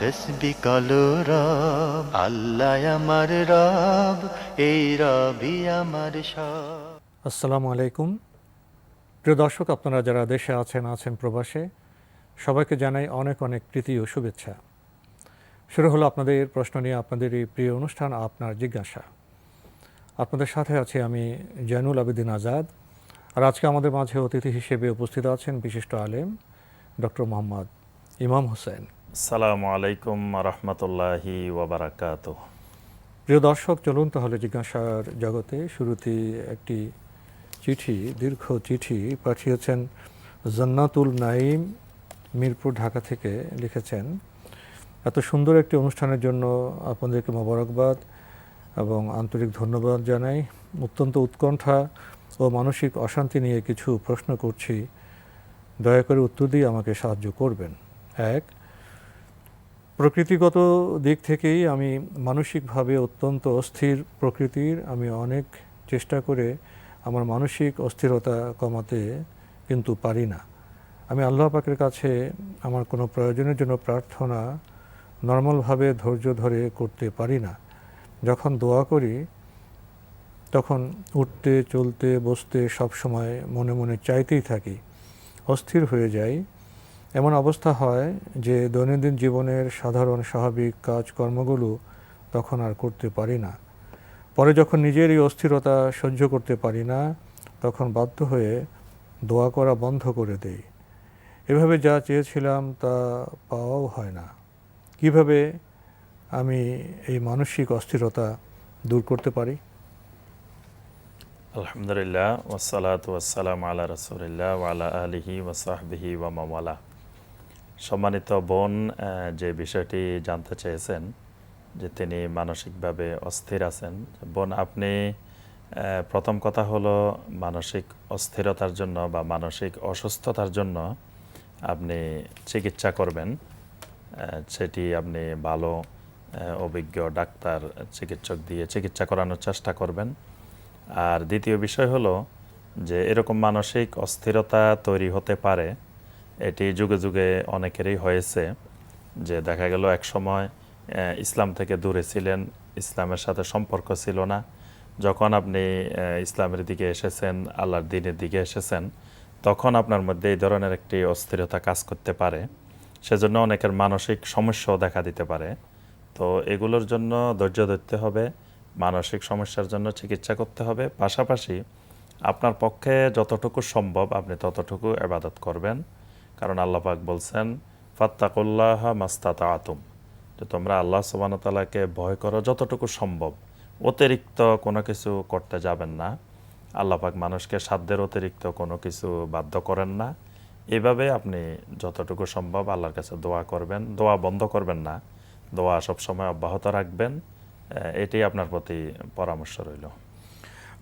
তসবি কলো রব, আল্লাহ আমার রব, এই রবি আমার সব। আসসালামু আলাইকুম। প্রিয় দর্শক, আপনারা যারা দেশে আছেন আছেন প্রবাসে, সবাইকে জানাই অনেক অনেক প্রীতি ও শুভেচ্ছা। শুরু হলো আপনাদের প্রশ্ন নিয়ে আপনাদের এই প্রিয় অনুষ্ঠান, আপনার জিজ্ঞাসা। আপনাদের সাথে আছি আমি জয়নুল আবেদিন আজাদ, আর আজকে আমাদের মাঝে অতিথি হিসেবে উপস্থিত আছেন বিশিষ্ট আলেম ডক্টর মোহাম্মদ ইমাম হোসেন। সালামু আলাইকুম রহমতুল্লাহি ওবরাকাত প্রিয় দর্শক, চলুন তাহলে জিজ্ঞাসার জগতে শুরুতে একটি চিঠি, দীর্ঘ চিঠি পাঠিয়েছেন জান্নাতুল নাইম মিরপুর, ঢাকা থেকে লিখেছেন। এত সুন্দর একটি অনুষ্ঠানের জন্য আপনাদেরকে মোবারকবাদ এবং আন্তরিক ধন্যবাদ জানাই। অত্যন্ত উৎকণ্ঠা ও মানসিক অশান্তি নিয়ে কিছু প্রশ্ন করছি। দয়া করে উত্তর দিয়ে আমাকে সাহায্য করবেন। এক প্রকৃতিগত দিক থেকেই আমি মানসিকভাবে অত্যন্ত অস্থির প্রকৃতির। আমি অনেক চেষ্টা করে আমার মানসিক অস্থিরতা কমাতে কিন্তু পারি না। আমি আল্লাহ পাকের কাছে আমার কোনো প্রয়োজনের জন্য প্রার্থনা নর্মালভাবে ধৈর্য ধরে করতে পারি না। যখন দোয়া করি, তখন উঠতে, চলতে, বসতে সব সময় মনে মনে চাইতেই থাকি। অস্থির হয়ে যাই। এমন অবস্থা হয় যে দৈনন্দিন জীবনের সাধারণ স্বাভাবিক কাজকর্মগুলো তখন আর করতে পারি না। পরে যখন নিজের এই অস্থিরতা সহ্য করতে পারি না, তখন বাধ্য হয়ে দোয়া করা বন্ধ করে দেই। এভাবে যা চেয়েছিলাম তা পাওয়াও হয় না। কীভাবে আমি এই মানসিক অস্থিরতা দূর করতে পারি? আলহামদুলিল্লাহ ওসালাত ওয়াসালাম আলা রসুলিল্লাহ ওয়ালা আলিহি ওসাহবিহি ওয়ামাওয়ালা সম্মানিত বোন যে বিষয়টি জানতে চেয়েছেন, যে তিনি মানসিকভাবে অস্থির আছেন। বোন, আপনি প্রথম কথা হলো মানসিক অস্থিরতার জন্য বা মানসিক অসুস্থতার জন্য আপনি চিকিৎসা করবেন। সেটি আপনি ভালো অভিজ্ঞ ডাক্তার, চিকিৎসক দিয়ে চিকিৎসা করানোর চেষ্টা করবেন। আর দ্বিতীয় বিষয় হলো যে এরকম মানসিক অস্থিরতা তৈরি হতে পারে এটি যুগে যুগে অনেকেরই হয়েছে যে দেখা গেল এক সময় ইসলাম থেকে দূরে ছিলেন, ইসলামের সাথে সম্পর্ক ছিল না। যখন আপনি ইসলামের দিকে এসেছেন, আল্লাহর দিনের দিকে এসেছেন, তখন আপনার মধ্যে এই ধরনের একটি অস্থিরতা কাজ করতে পারে। সেজন্য অনেকের মানসিক সমস্যাও দেখা দিতে পারে। তো এগুলোর জন্য ধৈর্য ধরতে হবে, মানসিক সমস্যার জন্য চিকিৎসা করতে হবে। পাশাপাশি আপনার পক্ষে যতটুকু সম্ভব আপনি ততটুকু এবাদত করবেন। কারণ আল্লাহ পাক বলছেন, ফাত্তাকুল্লাহ মাস্তাতা আতুম যে তোমরা আল্লাহ সুবানতালাকে ভয় করো যতটুকু সম্ভব। অতিরিক্ত কোনো কিছু করতে যাবেন না। আল্লাহ পাক মানুষকে সাধ্যের অতিরিক্ত কোনো কিছু বাধ্য করেন না। এভাবে আপনি যতটুকু সম্ভব আল্লাহর কাছে দোয়া করবেন। দোয়া বন্ধ করবেন না। দোয়া সবসময় অব্যাহত রাখবেন। এটি আপনার প্রতি পরামর্শ রইল।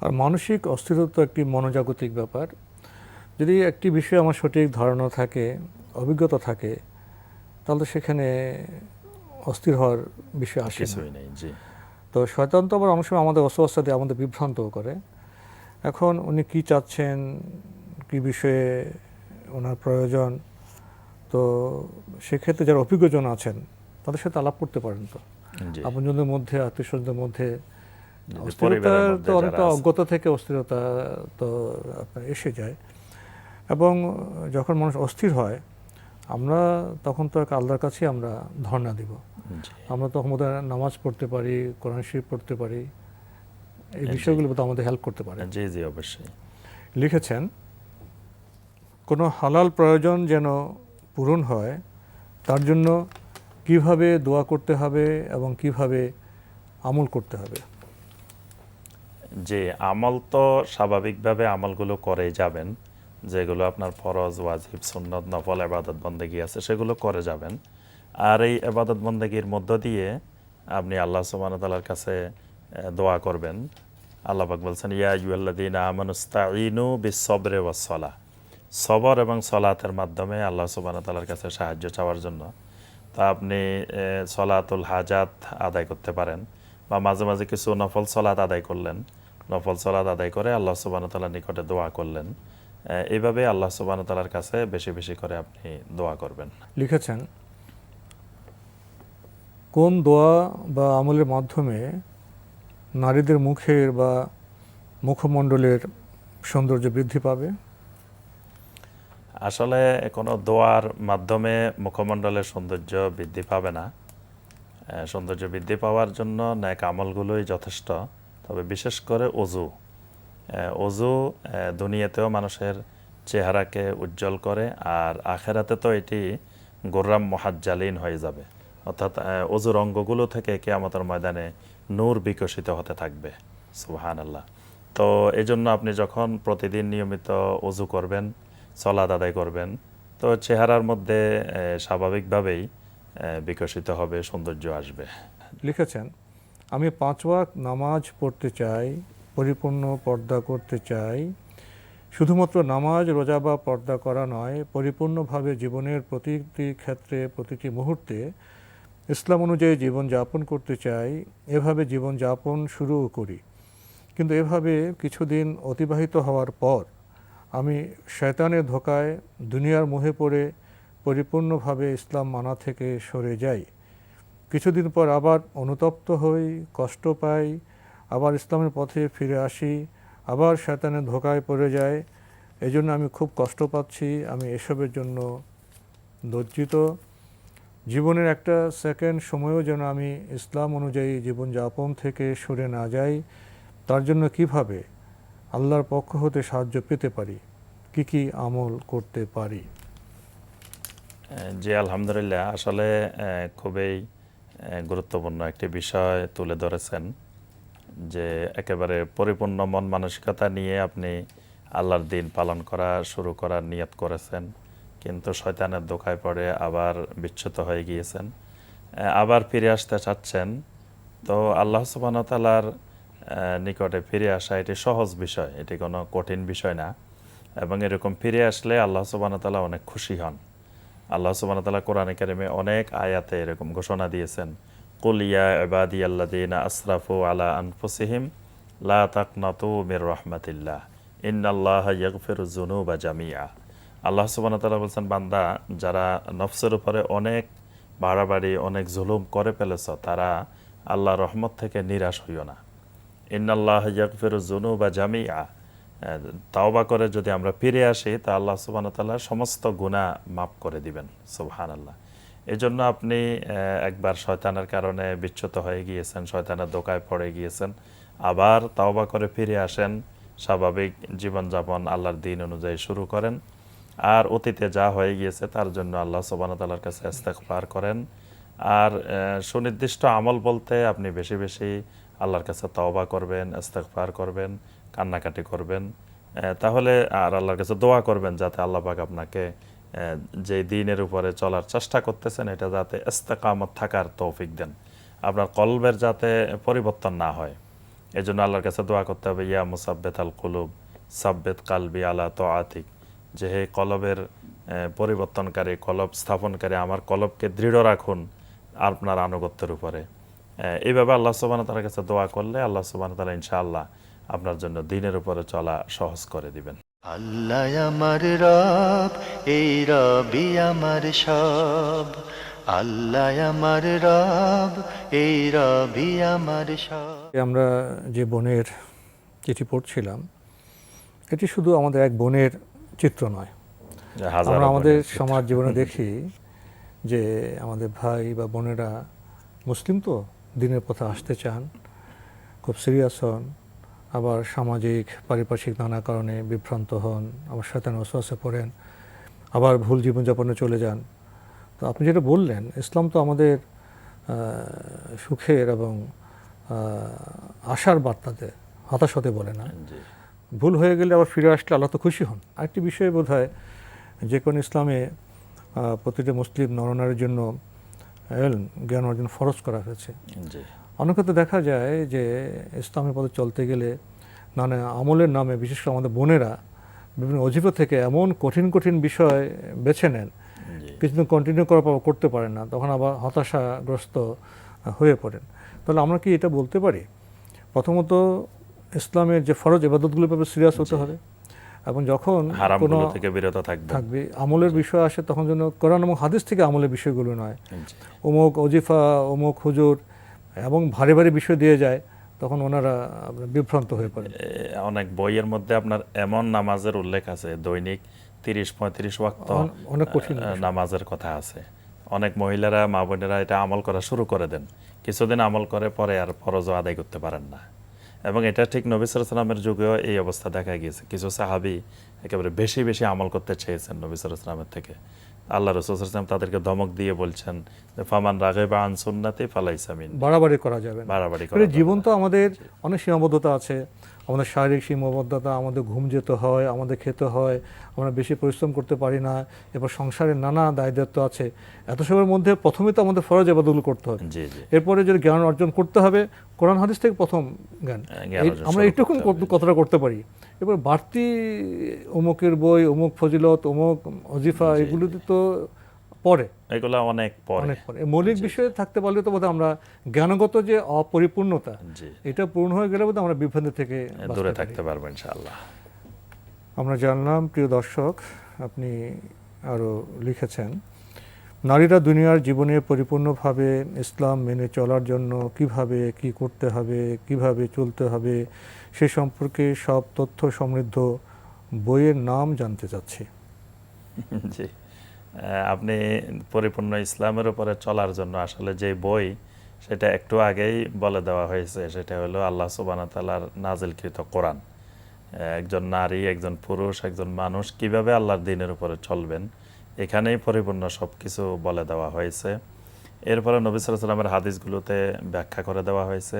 আর মানসিক অস্থিরতা একটি মনোজাগতিক ব্যাপার। যদি একটি বিষয়ে আমার সঠিক ধারণা থাকে অভিজ্ঞতা থাকে তাহলে সেখানে অস্থির হওয়ার বিষয় আসে তো শয়তান তো আবার অনেক সময় আমাদের অস্বস্থা দিয়ে আমাদের বিভ্রান্তও করে। এখন উনি কি চাচ্ছেন কি বিষয়ে ওনার প্রয়োজন তো সেক্ষেত্রে যারা অভিজ্ঞজন আছেন তাদের সাথে আলাপ করতে পারেন তো। আপনজনদের মধ্যে আত্মীয়স্বজনদের মধ্যে অস্থিরতা তো অনেকটা অজ্ঞতা থেকে অস্থিরতা তো আপনার এসে যায়। এবং যখন মানুষ অস্থির হয় আমরা তখন তো এক আল্লাহর কাছেই আমরা ধর্ণা দিব। আমরা তখন বোধহয় নামাজ পড়তে পারি কোরআন শরীফ পড়তে পারি এই। বিষয়গুলো বোধহয় আমাদের হেল্প করতে পারে। জি জি অবশ্যই। লিখেছেন কোনো হালাল প্রয়োজন যেন পূরণ হয় তার জন্য কীভাবে দোয়া করতে হবে এবং কীভাবে আমল করতে হবে? যে আমল তো স্বাভাবিকভাবে আমলগুলো করে যাবেন। যেগুলো আপনার ফরজ, ওয়াজিব, সুন্নত, নফল আবাদত বন্দেগী আছে, সেগুলো করে যাবেন। আর এই আবাদত বন্দেগীর মধ্য দিয়ে আপনি আল্লাহ সুবাহতালার কাছে দোয়া করবেন। আল্লাহ পাক বলছেন, ইয়া ইউল্লাদিন আমানুস্তাইনু বিসবরে ওয়াসলা সবর এবং সলাতের মাধ্যমে আল্লাহ সুবাহতালার কাছে সাহায্য চাওয়ার জন্য। তা আপনি সলাতুল হাজাত আদায় করতে পারেন বা মাঝে মাঝে কিছু নফল সলাত আদায় করলেন। নফল সলাত আদায় করে আল্লাহ সুবাহতালার নিকটে দোয়া করলেন। আহ, এইভাবে আল্লাহ সুবাহতালার কাছে বেশি বেশি করে আপনি দোয়া করবেন। লিখেছেন কোন দোয়া বা আমলের মাধ্যমে নারীদের মুখের বা মুখমণ্ডলের সৌন্দর্য বৃদ্ধি পাবে? আসলে কোনো দোয়ার মাধ্যমে মুখমণ্ডলের সৌন্দর্য বৃদ্ধি পাবে না। সৌন্দর্য বৃদ্ধি পাওয়ার জন্য ন্যাক আমলগুলোই যথেষ্ট। তবে বিশেষ করে অজু অজু দুনিয়াতেও মানুষের চেহারাকে উজ্জ্বল করে আর আখেরাতে তো এটি গোর্রাম মহাজ্জালিন হয়ে যাবে। অর্থাৎ অজুর অঙ্গগুলো থেকে কে কেয়ামতের ময়দানে নূর বিকশিত হতে থাকবে। সুবহান আল্লাহ তো এই জন্য আপনি যখন প্রতিদিন নিয়মিত অজু করবেন সলাদ আদায় করবেন, তো চেহারার মধ্যে স্বাভাবিকভাবেই বিকশিত হবে, সৌন্দর্য আসবে। লিখেছেন, আমি পাঁচ ওয়াক নামাজ পড়তে চাই পরিপূর্ণ পর্দা করতে চাই। শুধুমাত্র নামাজ, রোজা বা পর্দা করা নয়, পরিপূর্ণভাবে জীবনের প্রতিটি ক্ষেত্রে, প্রতিটি মুহূর্তে ইসলাম অনুযায়ী জীবন যাপন করতে চাই। এভাবে জীবন যাপন শুরুও করি। কিন্তু এভাবে কিছুদিন অতিবাহিত হওয়ার পর আমি শয়তানের ধোকায় দুনিয়ার মোহে পড়ে পরিপূর্ণভাবে ইসলাম মানা থেকে সরে যাই। কিছুদিন পর আবার অনুতপ্ত হই, কষ্ট পাই আবার ইসলামের পথে ফিরে আসি, আবার শয়তানের ধোকায় পড়ে যায় এজন্য আমি খুব কষ্ট পাচ্ছি, আমি এসবের জন্য লজ্জিত। জীবনের একটা সেকেন্ড সময়ও যেন আমি ইসলাম অনুযায়ী জীবনযাপন থেকে সরে না যাই, তার জন্য কীভাবে আল্লাহর পক্ষ হতে সাহায্য পেতে পারি? কি কি আমল করতে পারি? জি, আলহামদুলিল্লাহ। আসলে খুবই গুরুত্বপূর্ণ একটি বিষয় তুলে ধরেছেন। যে একেবারে পরিপূর্ণ মন মানসিকতা নিয়ে আপনি আল্লাহর দিন পালন করা, শুরু করার নিয়ত করেছেন। কিন্তু শয়তানের দোকায় পড়ে আবার বিচ্যুত হয়ে গিয়েছেন। আবার ফিরে আসতে চাচ্ছেন। তো আল্লাহ সুবাহতালার নিকটে ফিরে আসা এটি সহজ বিষয়, এটি কোনো কঠিন বিষয় না। এবং এরকম ফিরে আসলে আল্লাহ সুবাহতালা অনেক খুশি হন। আল্লাহ সুবাহ তালা কোরআনে কারিমে অনেক আয়াতে এরকম ঘোষণা দিয়েছেন। কুলিয়া এবাদি আল্লাদিন আসরাফু আলা আনফুসিহিম লা তাকনাতু মির রহমাতিল্লাহ ইন্নাল্লাহ ইয়াগফিরু যুনুবা জামিয়া আল্লাহ সুবহানাহু ওয়া তাআলা বলছেন, বান্দা, যারা নফসের উপরে অনেক বাড়াবাড়ি, অনেক জুলুম করে ফেলেছ, তারা আল্লাহ রহমত থেকে নিরাশ হইও না। ইন্নাল্লাহ ইয়াগফিরু যুনুবা জামিয়া তাওবা করে যদি আমরা ফিরে আসি, তা আল্লাহ তাআলা সমস্ত গুনাহ মাফ করে দিবেন, সুবহানাল্লাহ। এই জন্য আপনি একবার শয়তানের কারণে বিচ্যুত হয়ে গিয়েছেন, শয়তানের দোকায় পড়ে গিয়েছেন। আবার তাওবা করে ফিরে আসেন, স্বাভাবিক জীবনযাপন আল্লাহর দিন অনুযায়ী শুরু করেন। আর অতীতে যা হয়ে গিয়েছে তার জন্য আল্লাহ তাআলার কাছে ইস্তেগফার করেন। আর সুনির্দিষ্ট আমল বলতে আপনি বেশি বেশি আল্লাহর কাছে তওবা করবেন, ইস্তেগফার করবেন, কান্নাকাটি করবেন। তাহলে আর আল্লাহর কাছে দোয়া করবেন যাতে আল্লাহ পাক আপনাকে যে দিনের উপরে চলার চেষ্টা করতেছেন, এটা যাতে ইস্তেকামত থাকার তৌফিক দেন। আপনার কলবের যাতে পরিবর্তন না হয়। এই জন্য আল্লাহর কাছে দোয়া করতে হবে, ইয়া মুসাব্বেত আল কুলুব, সাব্বেত কালবি আলা তো আতিক যে হে কলবের পরিবর্তনকারী, কলব স্থাপনকারী, আমার কলবকে দৃঢ় রাখুন আপনার আনুগত্যের উপরে। এইভাবে আল্লাহ সুবাহ তার কাছে দোয়া করলে আল্লাহ সুবাহ তালা ইনশাআল্লাহ আপনার জন্য দিনের উপরে চলা সহজ করে দিবেন। আল্লাহ আমার রব এই রবি আমার সব। আল্লাহ আমার রব এই রবি আমার সব। আমরা যে বোনের চিঠি পড়ছিলাম এটি শুধু আমাদের এক বোনের চিত্র নয়। আমরা আমাদের সমাজ জীবনে দেখি যে আমাদের ভাই বা বোনেরা মুসলিম তো দিনের পথে আসতে চান খুব সিরিয়াস হন। আবার সামাজিক পারিপার্শ্বিক নানা কারণে বিভ্রান্ত হন আবার সাথে ওসওয়াসে পড়েন আবার ভুল জীবনযাপনে চলে যান। তো আপনি যেটা বললেন ইসলাম তো আমাদের সুখের এবং আশার বার্তাতে হতাশ হতে বলে না। ভুল হয়ে গেলে আবার ফিরে আসলে আল্লাহ তো খুশি হন। আরেকটি বিষয় বোধ হয় যে কোনো ইসলামে প্রতিটি মুসলিম নরনারীর জন্য জ্ঞান অর্জন ফরজ করা হয়েছে। অনেক ক্ষেত্রে দেখা যায় যে ইসলামের পথে চলতে গেলে নানা আমলের নামে বিশেষ করে আমাদের বোনেরা বিভিন্ন অজিফা থেকে এমন কঠিন কঠিন বিষয় বেছে নেন কিছুদিন কন্টিনিউ করার পর করতে পারেন না তখন আবার হতাশাগ্রস্ত হয়ে পড়েন। তাহলে আমরা কি এটা বলতে পারি? প্রথমত ইসলামের যে ফরজ এবাদতগুলোর ব্যাপারে সিরিয়াস হতে হবে এবং যখন কোনো থেকে বিরত থাকবেন। থাকবে আমলের বিষয় আসে তখন যেন কোরআন এবং হাদিস থেকে আমলের বিষয়গুলো নয়। অমুক অজিফা অমুক হুজুর এবং ভারী ভারী বিষয় দিয়ে যায় তখন ওনারা বিভ্রান্ত হয়ে পড়ে অনেক বইয়ের মধ্যে আপনার এমন নামাজের উল্লেখ আছে দৈনিক তিরিশ পঁয়ত্রিশ ওয়াক্ত অনেক কঠিন নামাজের কথা আছে। অনেক মহিলারা মা বোনেরা এটা আমল করা শুরু করে দেন। কিছুদিন আমল করে পরে আর ফরজও আদায় করতে পারেন না। এবং এটা ঠিক নবী সালামের যুগেও এই অবস্থা দেখা গিয়েছে। কিছু সাহাবি একেবারে বেশি বেশি আমল করতে চেয়েছেন নবী সালামের থেকে। আল্লাহ রসুলাম তাদেরকে ধমক দিয়ে বলছেন ফামান রাগে বা আনসুন্নাতে ফালাইসামিন বাড়াবাড়ি করা যাবে বাড়াবাড়ি করা জীবন তো আমাদের অনেক সীমাবদ্ধতা আছে। আমাদের শারীরিক সীমাবদ্ধতা আমাদের ঘুম যেতে হয় আমাদের খেতে হয় আমরা বেশি পরিশ্রম করতে পারি না এবার সংসারের নানা দায় দায়িত্ব আছে। এত সবের মধ্যে প্রথমে তো আমাদের ফরজ এবাদগুলো করতে হবে এরপরে যদি জ্ঞান অর্জন করতে হবে কোরআন হাদিস থেকে প্রথম জ্ঞান। হ্যাঁ, আমরা এইটুকু কতটা করতে পারি। এবার বাড়তি অমুকের বই অমুক ফজিলত অমুক অজিফা এগুলোতে তো পরে। এগুলো অনেক পরে। অনেক পরে। মৌলিক বিষয়ে থাকতে পারলে তো বোধহয় আমরা জ্ঞানগত যে অপরিপূর্ণতা এটা পূর্ণ হয়ে গেলে বোধহয় আমরা বিভ্রান্তি থেকে দূরে থাকতে পারব ইনশাআল্লাহ। আমরা জানলাম প্রিয় দর্শক আপনি আরও লিখেছেন নারীরা দুনিয়ার জীবনে পরিপূর্ণভাবে ইসলাম মেনে চলার জন্য কীভাবে কি করতে হবে কীভাবে চলতে হবে সে সম্পর্কে সব তথ্য সমৃদ্ধ বইয়ের নাম জানতে চাচ্ছি। জি। আপনি পরিপূর্ণ ইসলামের উপরে চলার জন্য আসলে যে বই সেটা একটু আগেই বলে দেওয়া হয়েছে সেটা হলো আল্লাহ সুবান তালার নাজিলকৃত কোরআন। একজন নারী একজন পুরুষ একজন মানুষ কীভাবে আল্লাহর দিনের উপরে চলবেন এখানেই পরিপূর্ণ সব কিছু বলে দেওয়া হয়েছে। এরপরে নবী সাল্লামের হাদিসগুলোতে ব্যাখ্যা করে দেওয়া হয়েছে।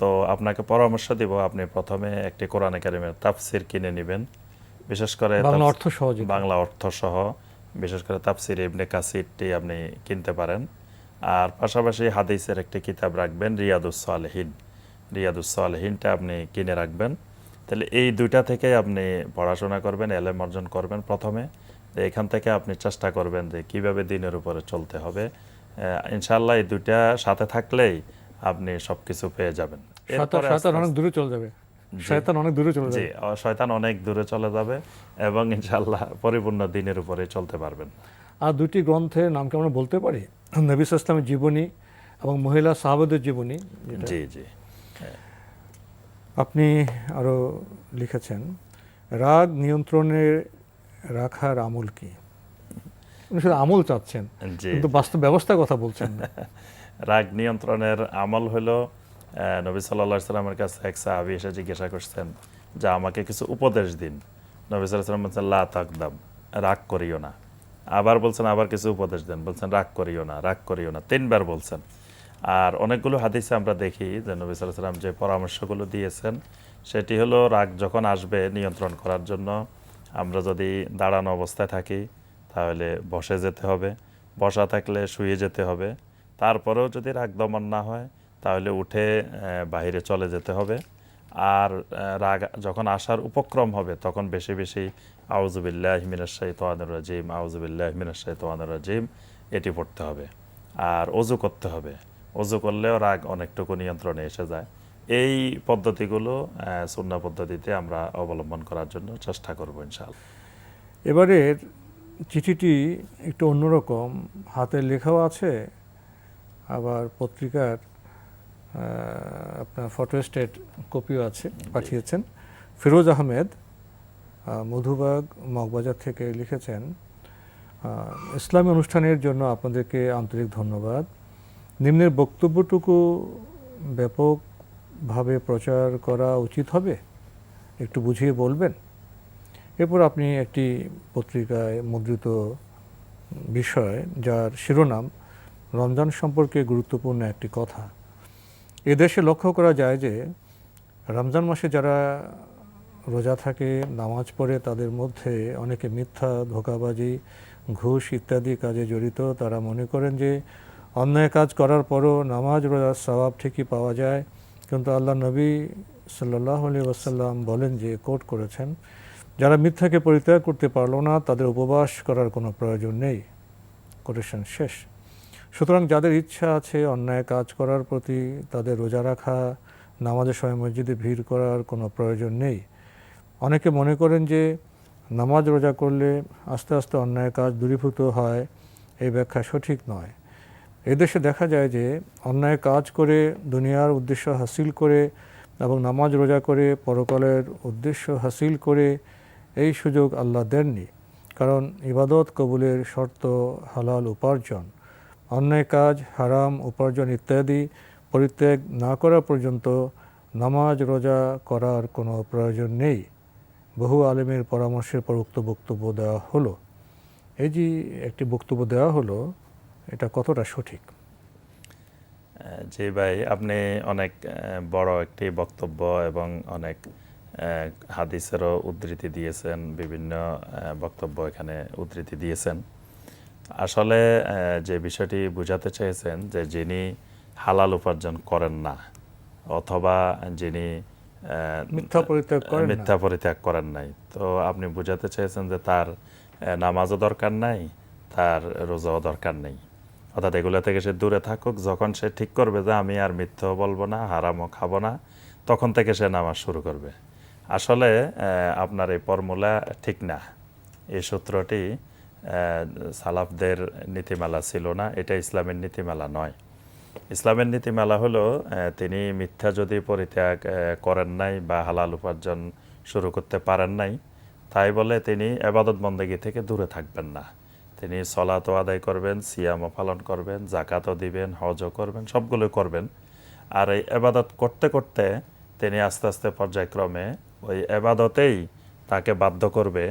তো আপনাকে পরামর্শ দিব আপনি প্রথমে একটি কোরআন একাডেমির তাফসির কিনে নেবেন। বিশেষ করে বাংলা অর্থ সহযোগী বাংলা অর্থ সহ বিশেষ করে তাফসির ইবনে কাসিরটি আপনি কিনতে পারেন। আর পাশাপাশি হাদিসের একটি কিতাব রাখবেন রিয়াদুস সালেহীন। রিয়াদুস সালেহীনটা আপনি কিনে রাখবেন। তাহলে এই দুইটা থেকে আপনি পড়াশোনা করবেন এলেম অর্জন করবেন প্রথমে। তো এখান থেকে আপনি চেষ্টা করবেন যে কীভাবে দিনের উপরে চলতে হবে। আহ, ইনশাআল্লাহ এই দুইটা সাথে থাকলেই আপনি সবকিছু পেয়ে যাবেন। অনেক দূরে চলে যাবে। শয়তান অনেক দূরে চলে যাবে। শয়তান অনেক দূরে চলে যাবে এবং ইনশাআল্লাহ পরিপূর্ণ দিনের উপরে চলতে পারবেন। আর দুটি গ্রন্থের নাম কি আমরা বলতে পারি নবী ইসলামের জীবনী এবং মহিলা সাহাবাদের জীবনী জি জি। আপনি আরও লিখেছেন রাগ নিয়ন্ত্রণে রাখার আমল কি? উনি শুধু আমল চাচ্ছেন কিন্তু বাস্তব ব্যবস্থার কথা বলছেন রাগ নিয়ন্ত্রণের আমল হলো নবী সাল্লাহ সাল্লামের কাছে এক সাহাবি এসে জিজ্ঞাসা করছেন, যে আমাকে কিছু উপদেশ দিন। নবী সাল্লাহ সাল্লাম বলছেন, লা তাকদাম রাগ করিও না। আবার বলছেন, আবার কিছু উপদেশ দেন। বলছেন, রাগ করিও না, রাগ করিও না। তিনবার বলছেন। আর অনেকগুলো হাদিসে আমরা দেখি যে নবী সাল্লাহ সাল্লাম যে পরামর্শগুলো দিয়েছেন, সেটি হলো রাগ যখন আসবে নিয়ন্ত্রণ করার জন্য। আমরা যদি দাঁড়ানো অবস্থায় থাকি, তাহলে বসে যেতে হবে, বসা থাকলে শুয়ে যেতে হবে। তারপরেও যদি রাগ দমন না হয় তাহলে উঠে বাইরে চলে যেতে হবে। আর রাগ যখন আসার উপক্রম হবে, তখন বেশি বেশি আউজুবিল্লাহ মিনাশাই তোয়ানুর রাজিম আউজুবিল্লাহ মিনাশাই তোয়ানুর রাজিম, এটি পড়তে হবে। আর অজু করতে হবে। অজু করলেও রাগ অনেকটুকু নিয়ন্ত্রণে এসে যায়। এই পদ্ধতিগুলো সুন্না পদ্ধতিতে আমরা অবলম্বন করার জন্য চেষ্টা করব ইনশাআল্লাহ। এবারের চিঠিটি একটু অন্যরকম। হাতে লেখাও আছে, আবার পত্রিকার আপনার ফটো স্টেট কপিও আছে, পাঠিয়েছেন। ফিরোজ আহমেদ মধুবাগ মগবাজার থেকে লিখেছেন ইসলামী অনুষ্ঠানের জন্য আপনাদেরকে আন্তরিক ধন্যবাদ। নিম্নের বক্তব্যটুকু ব্যাপকভাবে প্রচার করা উচিত হবে? একটু বুঝিয়ে বলবেন? এরপর আপনি একটি পত্রিকায় মুদ্রিত বিষয়, যার শিরোনাম, রমজান সম্পর্কে গুরুত্বপূর্ণ একটি কথা। এদেশে লক্ষ্য করা যায় যে রমজান মাসে যারা রোজা থাকে, নামাজ পড়ে, তাদের মধ্যে অনেকে মিথ্যা, ধোকাবাজি, ঘুষ ইত্যাদি কাজে জড়িত। তারা মনে করেন যে অন্যায় কাজ করার পরও নামাজ রোজার স্বভাব ঠিকই পাওয়া যায়। কিন্তু আল্লাহ নবী সাল্লাহ আলি ওয়াসাল্লাম বলেন যে, কোট করেছেন, যারা মিথ্যাকে পরিত্যাগ করতে পারল না, তাদের উপবাস করার কোনো প্রয়োজন নেই। কোটেশন শেষ। সুতরাং যাদের ইচ্ছা আছে অন্যায় কাজ করার প্রতি, তাদের রোজা রাখা, নামাজের সময় মসজিদে ভিড় করার কোনো প্রয়োজন নেই। অনেকে মনে করেন যে, নামাজ রোজা করলে আস্তে আস্তে অন্যায় কাজ দূরীভূত হয়, এই ব্যাখ্যা সঠিক নয়। এদেশে দেখা যায় যে, অন্যায় কাজ করে দুনিয়ার উদ্দেশ্য হাসিল করে এবং নামাজ রোজা করে পরকালের উদ্দেশ্য হাসিল করে, এই সুযোগ আল্লাহ দেননি। কারণ ইবাদত কবুলের শর্ত হালাল উপার্জন। অন্যায় কাজ, হারাম, উপার্জন ইত্যাদি পরিত্যাগ না করা পর্যন্ত নামাজ, রোজা করার কোনো প্রয়োজন নেই। বহু আলেমের পরামর্শের পর উক্ত বক্তব্য দেওয়া হলো। এই যে একটি বক্তব্য দেওয়া হলো, এটা কতটা সঠিক? জি ভাই, আপনি অনেক বড় একটি বক্তব্য এবং অনেক হাদিসেরও উদ্ধৃতি দিয়েছেন, বিভিন্ন বক্তব্য এখানে উদ্ধৃতি দিয়েছেন। আসলে যে বিষয়টি বুঝাতে চেয়েছেন যে যিনি হালাল উপার্জন করেন না অথবা যিনি মিথ্যা পরিত্যাগ করেন মিথ্যা পরিত্যাগ করেন নাই তো আপনি বুঝাতে চেয়েছেন যে তার নামাজও দরকার নাই তার রোজাও দরকার নেই। অর্থাৎ এগুলো থেকে সে দূরে থাকুক যখন সে ঠিক করবে যে আমি আর মিথ্যাও বলব না হারামও খাব না তখন থেকে সে নামাজ শুরু করবে। আসলে আপনার এই ফর্মুলা ঠিক না। এই সূত্রটি সালাফদের নীতিমালা ছিল না, এটা ইসলামের নীতিমালা নয়। ইসলামের নীতিমালা হলো তিনি মিথ্যা যদি পরিত্যাগ করেন নাই বা হালাল উপার্জন শুরু করতে পারেন নাই, তাই বলে তিনি এবাদত বন্দেগী থেকে দূরে থাকবেন না। তিনি সলাতও আদায় করবেন, সিয়ামও পালন করবেন জাকাতও দিবেন, হজও করবেন, সবগুলো করবেন। আর এই এবাদত করতে করতে তিনি আস্তে আস্তে পর্যায়ক্রমে ওই এবাদতেই তাকে বাধ্য করবে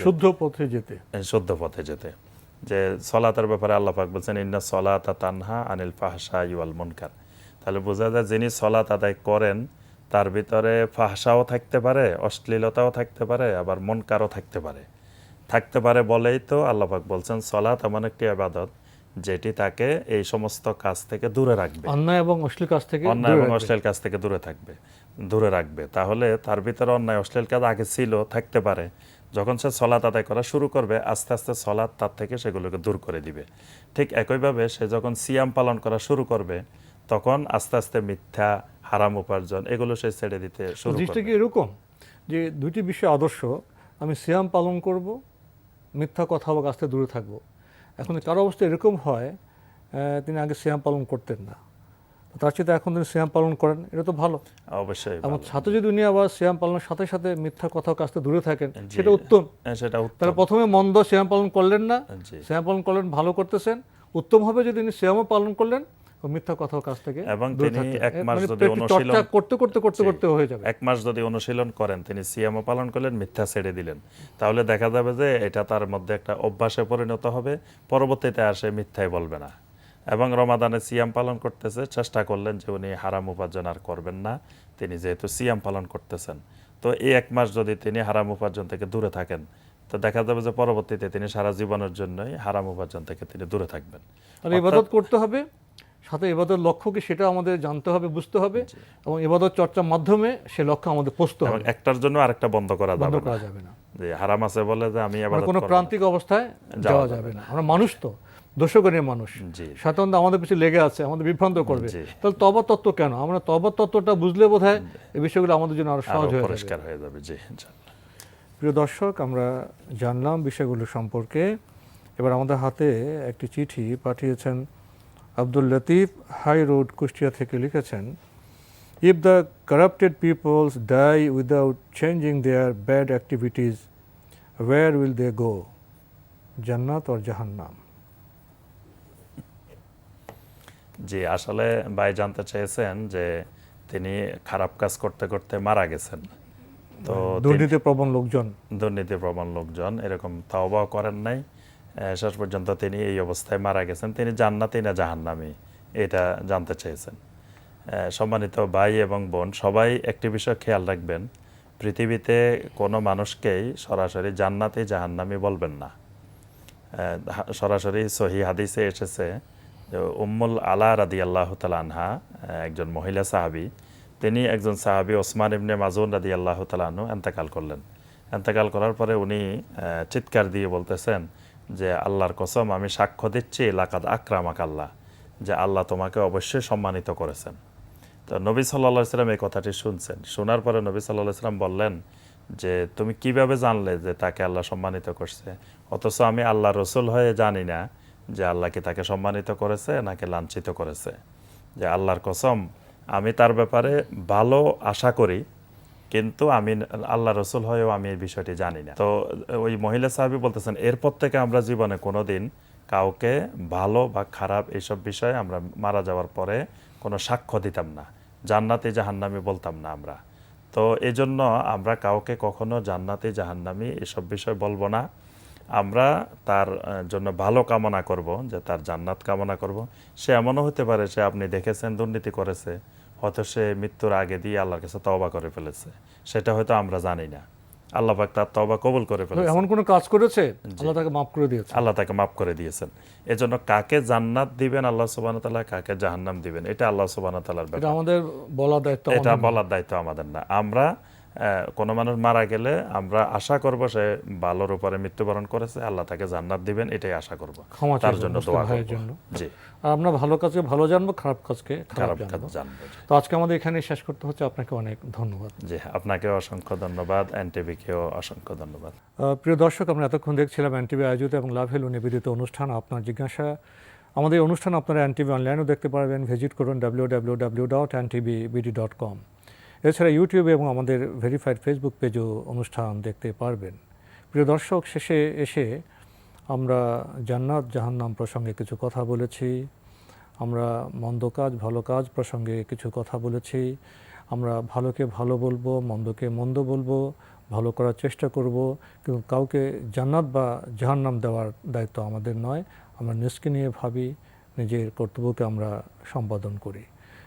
শুদ্ধ পথে যেতে। শুদ্ধ পথে যেতে। যে সলাতের ব্যাপারে আল্লাহ পাক বলছেন ইন্না সলাতা তানহা আনিল ফাহসা ইউয়াল মুনকার। তাহলে বোঝা যায় যিনি সলাত আদায় করেন তার ভিতরে ফাহসাও থাকতে পারে অশ্লীলতাও থাকতে পারে আবার মনকারও থাকতে পারে। থাকতে পারে বলেই তো আল্লাহ পাক বলছেন সলাত এমন একটি আবাদত যেটি তাকে এই সমস্ত কাজ থেকে দূরে রাখবে। অন্যায় এবং অশ্লীল কাজ থেকে অন্যায় এবং অশ্লীল কাজ থেকে দূরে থাকবে দূরে রাখবে। তাহলে তার ভিতরে অন্যায় অশ্লীল কাজ আগে ছিল থাকতে পারে। যখন সে সলাত আদায় করা শুরু করবে আস্তে আস্তে সলাৎ তার থেকে সেগুলোকে দূর করে দিবে। ঠিক একইভাবে সে যখন সিয়াম পালন করা শুরু করবে তখন আস্তে আস্তে মিথ্যা হারাম উপার্জন এগুলো সে ছেড়ে দিতে শুরু জিনিসটা কি এরকম? যে দুইটি বিষয় আদর্শ আমি সিয়াম পালন করব মিথ্যা কথা বা কাছ থেকে দূরে থাকব। এখন কারও অবস্থা এরকম হয় তিনি আগে সিয়াম পালন করতেন না। তার চেয়ে এখন তিনি সিয়াম পালন করেন এটা তো ভালো। অবশ্যই এবং। ছাত্র যদি উনি আবার সিয়াম পালনের সাথে সাথে মিথ্যা কথা কাছ থেকে দূরে থাকেন সেটা উত্তম। হ্যাঁ, সেটা উত্তম। তাহলে প্রথমে মন্দ সিয়াম পালন করলেন না জি। সিয়াম পালন করলেন ভালো করতেছেন। উত্তম হবে যদি তিনি সিয়ামও পালন করলেন মিথ্যা কথা কাছ থেকে এবং তিনি এক মাস মানে যদি অনুশীলন- করতে করতে করতে করতে হয়ে যাবে। এক মাস যদি অনুশীলন করেন তিনি সিয়ামও পালন করলেন মিথ্যা ছেড়ে দিলেন। তাহলে দেখা যাবে যে এটা তার মধ্যে একটা অভ্যাসে পরিণত হবে পরবর্তীতে আর সে মিথ্যাই বলবে না। এবং রমাদানে সিয়াম পালন করতেছে চেষ্টা করলেন যে উনি হারাম উপার্জন আর করবেন না। তিনি যেহেতু সিয়াম পালন করতেছেন তো এই এক মাস যদি তিনি হারাম উপার্জন থেকে দূরে থাকেন তো দেখা যাবে যে পরবর্তীতে তিনি সারা জীবনের জন্যই হারাম উপার্জন থেকে তিনি দূরে থাকবেন। ইবাদত করতে হবে সাথে ইবাদত লক্ষ্য কি সেটা আমাদের জানতে হবে বুঝতে হবে এবং ইবাদত চর্চার মাধ্যমে সে লক্ষ্য আমাদের পৌঁছতে হবে। একটার জন্য আরেকটা বন্ধ করা যাবে না। যে হারাম আছে বলে যে আমি কোনো প্রান্তিক অবস্থায় যাওয়া যাবে না। আমরা মানুষ তো। দোষকরীয় মানুষ। শয়তান আমাদের পিছনে লেগে আছে আমাদের বিভ্রান্ত করবে। তাহলে তবা তত্ত্ব কেন? আমরা তবা তত্ত্বটা বুঝলে বোধ হয় এই বিষয়গুলো আমাদের জন্য আরও সহজ হয়ে যাবে। পরিষ্কার হয়ে যাবে জি প্রিয় দর্শক আমরা জানলাম বিষয়গুলো সম্পর্কে। এবার আমাদের হাতে একটি চিঠি পাঠিয়েছেন আব্দুল লতিফ হাই রোড কুষ্টিয়া থেকে লিখেছেন if the corrupted peoples die without changing their bad activities where will they go জান্নাত অর জাহান্নাম? জি আসলে ভাই জানতে চেয়েছেন যে তিনি খারাপ কাজ করতে করতে মারা গেছেন। তো দুর্নীতি প্রবণ লোকজন। দুর্নীতি প্রবণ লোকজন এরকম তাওবাও করেন নাই। শেষ পর্যন্ত তিনি এই অবস্থায় মারা গেছেন। তিনি জান্নাতি না জাহান্নামি এটা জানতে চেয়েছেন। সম্মানিত ভাই এবং বোন সবাই একটি বিষয় খেয়াল রাখবেন পৃথিবীতে কোনো মানুষকেই সরাসরি জান্নাতি জাহান্নামি বলবেন না। সরাসরি সহি হাদিসে এসেছে উম্মুল আলা রাদি আল্লাহ আনহা, একজন মহিলা সাহাবি, তিনি একজন সাহাবি ওসমান ইবনে মাজুন রাদি আল্লাহ তালাহু এন্তেকাল করলেন। এন্তেকাল করার পরে উনি চিৎকার দিয়ে বলতেছেন যে, আল্লাহর কসম, আমি সাক্ষ্য দিচ্ছি, লাকাদ আকরামাক আল্লাহ যে আল্লাহ তোমাকে অবশ্যই সম্মানিত করেছেন। তো নবী সাল্লাহ সাল্লাম এই কথাটি শুনছেন। শোনার পরে নবী সাল্লাহ সাল্লাম বললেন যে, তুমি কীভাবে জানলে যে তাকে আল্লাহ সম্মানিত করছে? অথচ আমি আল্লাহ রসুল হয়ে জানি না যে আল্লাহ কি তাকে সম্মানিত করেছে নাকি লাঞ্ছিত করেছে। যে আল্লাহর কসম, আমি তার ব্যাপারে ভালো আশা করি, কিন্তু আমি আল্লাহ রসুল হয়েও আমি এই বিষয়টি জানি না। তো ওই মহিলা সাহাবি বলতেছেন, এরপর থেকে আমরা জীবনে কোনোদিন কাউকে ভালো বা খারাপ এইসব বিষয়ে আমরা মারা যাওয়ার পরে কোনো সাক্ষ্য দিতাম না। জান্নাতি জাহান্নামি বলতাম না আমরা। তো এই জন্য আমরা কাউকে কখনো জান্নাতি জাহান্নামি এসব বিষয় বলব না। আমরা তার জন্য ভালো কামনা করব যে তার জান্নাত কামনা করব। সে এমনও হতে পারে সে আপনি দেখেছেন দুর্নীতি করেছে হয়তো সে মৃত্যুর আগে দিয়ে আল্লাহর কাছে তওবা করে ফেলেছে। সেটা হয়তো আমরা জানি না। আল্লাহ পাক তার তওবা কবুল করে ফেলেছে। এমন কোনো কাজ করেছে? আল্লাহ তাকে মাফ করে দিয়েছে। আল্লাহ তাকে মাফ করে দিয়েছেন। এজন্য কাকে জান্নাত দিবেন আল্লাহ সুবাহ তাআলা কাকে জাহান্নাম দিবেন? এটা আল্লাহ সুবাহ তাআলার ব্যাপার। এটা আমাদের বলা দায়িত্ব এটা বলার দায়িত্ব আমাদের না। আমরা কোনো মানুষ মারা গেলে আমরা আশা করব সে ভালোর উপরে মৃত্যুবরণ করেছে আল্লাহ তাকে জান্নাত দিবেন এটাই আশা করব। তার জন্য দোয়া করব। জন্য। জি। আমরা ভালো কাজকে ভালো জানব খারাপ কাজকে খারাপ জানব। তো আজকে আমাদের এখানে শেষ করতে হচ্ছে। আপনাকে অনেক ধন্যবাদ। জি আপনাকে অসংখ্য ধন্যবাদ এনটিভিকেও অসংখ্য ধন্যবাদ। প্রিয় দর্শক আমরা এতক্ষণ দেখছিলাম এনটিভি আয়োজিত এবং লাভ হেলু নিবেদিত অনুষ্ঠান আপনার জিজ্ঞাসা। আমাদের অনুষ্ঠান আপনারা এনটিভি অনলাইনেও দেখতে পারবেন। ভিজিট করুন W W W dot NTV BD dot com এছাড়া ইউটিউবে এবং আমাদের ভেরিফাইড ফেসবুক পেজও অনুষ্ঠান দেখতে পারবেন। প্রিয় দর্শক, শেষে এসে আমরা জান্নাত জাহান্নাম প্রসঙ্গে কিছু কথা বলেছি, আমরা মন্দ কাজ, ভালো কাজ প্রসঙ্গে কিছু কথা বলেছি, আমরা ভালোকে ভালো বলব, মন্দকে মন্দ বলব, ভালো করার চেষ্টা করব, কিন্তু কাউকে জান্নাত বা জাহান্নাম দেওয়ার দায়িত্ব আমাদের নয়। আমরা নিজকে নিয়ে ভাবি, নিজের কর্তব্যকে আমরা সম্পাদন করি।